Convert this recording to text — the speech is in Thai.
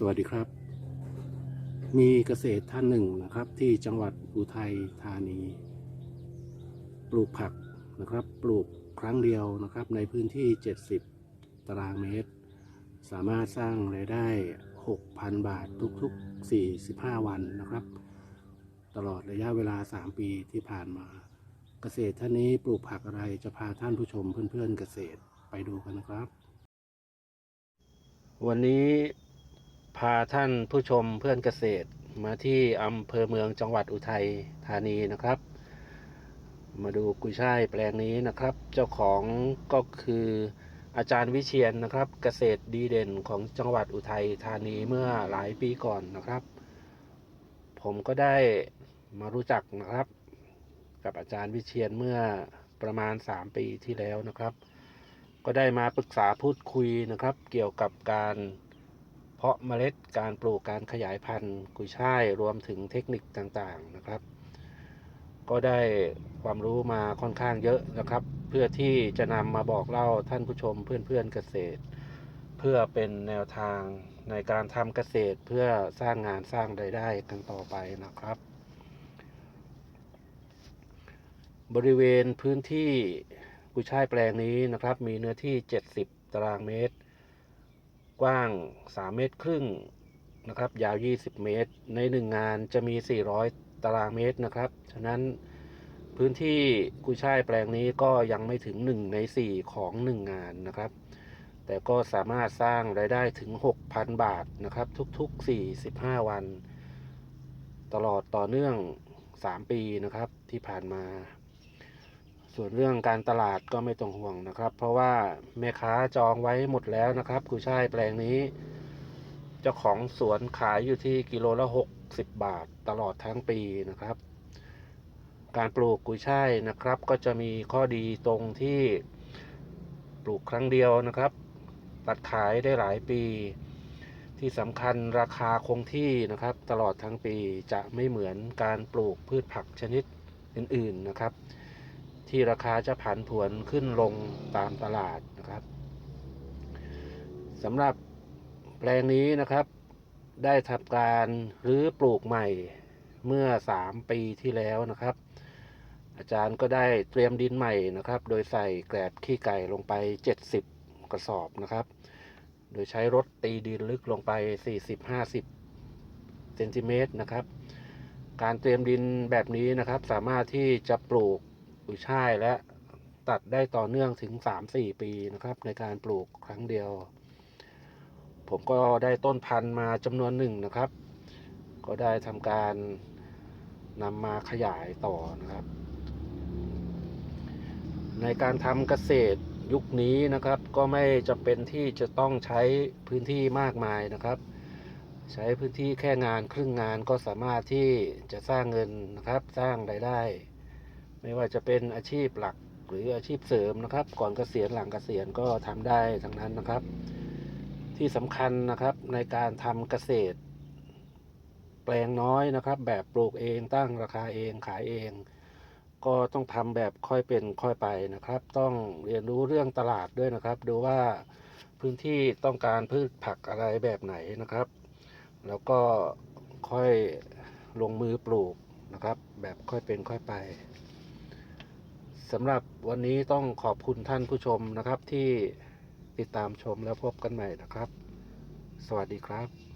สวัสดีครับ มีเกษตรท่านหนึ่งนะครับ ที่จังหวัดอุทัยธานี ปลูกผักนะครับ ปลูกครั้งเดียวนะครับ ในพื้นที่ 70 ตารางเมตร สามารถสร้างรายได้ 6,000 บาททุกๆ 45 วันนะครับ ตลอดระยะเวลา 3 ปีที่ผ่านมา เกษตรท่านนี้ปลูกผักอะไรจะพาท่านผู้ชมเพื่อนๆเกษตรไปดูกันนะครับ วันนี้ พาท่านผู้ชมเพื่อนเกษตรมาที่อำเภอเมืองจังหวัดอุทัยธานีนะครับ มาดูกุยช่ายแปลงนี้นะครับ เจ้าของก็คืออาจารย์วิเชียนนะครับ เกษตรดีเด่นของจังหวัดอุทัยธานีเมื่อหลายปีก่อนนะครับ ผมก็ได้มารู้จักนะครับ กับอาจารย์วิเชียนเมื่อประมาณ 3 ปีที่แล้วนะครับ ก็ได้มาปรึกษาพูดคุยนะครับ เกี่ยวกับการ เพาะเมล็ดการปลูกการขยายพันธุ์กุยช่ายรวมถึงเทคนิคต่างๆนะครับ ก็ได้ความรู้มาค่อนข้างเยอะนะครับ เพื่อที่จะนำมาบอกเล่าท่านผู้ชมเพื่อนๆเกษตร เพื่อเป็นแนวทางในการทำเกษตรเพื่อสร้างงานสร้างรายได้กันต่อไปนะครับ บริเวณพื้นที่กุยช่ายแปลงนี้นะครับ มีเนื้อที่ 70 ตารางเมตร กว้าง 3 เมตรครึ่งนะครับ ยาว 20 เมตร ใน 1 งานจะมี 400 ตารางเมตรนะครับ ฉะนั้นพื้นที่กุยช่ายแปลงนี้ก็ยังไม่ถึง 1 ใน 4 ของ 1 งานนะครับ แต่ก็สามารถสร้างรายได้ถึง 6,000 บาทนะครับ ทุกๆ 45 วัน ตลอดต่อเนื่อง 3 ปีนะครับที่ผ่านมา ส่วนเรื่องการตลาดก็ไม่ต้องห่วงนะครับ เพราะว่าแม่ค้าจองไว้หมดแล้วนะครับกุยช่ายแปลงนี้ เจ้าของสวนขายอยู่ที่กิโลละ 60 บาทตลอดทั้งปีนะครับ การปลูกกุยช่ายนะครับ ก็จะมีข้อดีตรงที่ปลูกครั้งเดียวนะครับ ตัดขายได้หลายปี ที่สำคัญราคาคงที่นะครับ ตลอดทั้งปีจะไม่เหมือนการปลูกพืชผักชนิดอื่น ๆนะครับ ที่ราคาจะผันผวนขึ้นลงตามตลาดนะครับสำหรับแปลงนี้นะครับ ได้ทำการรื้อปลูกใหม่เมื่อ 3 ปีที่แล้วนะครับ อาจารย์ก็ได้เตรียมดินใหม่นะครับ โดยใส่แกลบขี้ไก่ลงไป 70 กระสอบนะครับ โดยใช้รถตีดินลึกลงไป 40-50เซนติเมตรนะครับ การเตรียมดินแบบนี้นะครับ สามารถที่จะปลูก กุยช่ายและตัดได้ต่อเนื่องถึง 3-4 ปีนะครับ ในการปลูกครั้งเดียว ผมก็ได้ต้นพันธุ์มาจำนวนหนึ่งนะครับ ก็ได้ทำการนำมาขยายต่อนะครับ ในการทำเกษตรยุคนี้นะครับก็ไม่จำเป็นที่จะต้องใช้พื้นที่มากมายนะครับ ใช้พื้นที่แค่งานครึ่งงานก็สามารถที่จะสร้างเงินนะครับ สร้างรายได้ ไม่ว่าจะเป็นอาชีพหลักหรืออาชีพเสริมนะครับ ก่อนเกษียณหลังเกษียณก็ทำได้ทั้งนั้นนะครับ ที่สำคัญนะครับในการทำเกษตร แปลงน้อยนะครับ แบบปลูกเองตั้งราคาเองขายเอง ก็ต้องทำแบบค่อยเป็นค่อยไปนะครับ ต้องเรียนรู้เรื่องตลาดด้วยนะครับ ดูว่าพื้นที่ต้องการพืชผักอะไรแบบไหนนะครับ แล้วก็ค่อยลงมือปลูกนะครับ แบบค่อยเป็นค่อยไป สำหรับวันนี้ต้องขอบคุณท่านผู้ชมนะครับที่ติดตามชมแล้วพบกันใหม่นะครับ สวัสดีครับ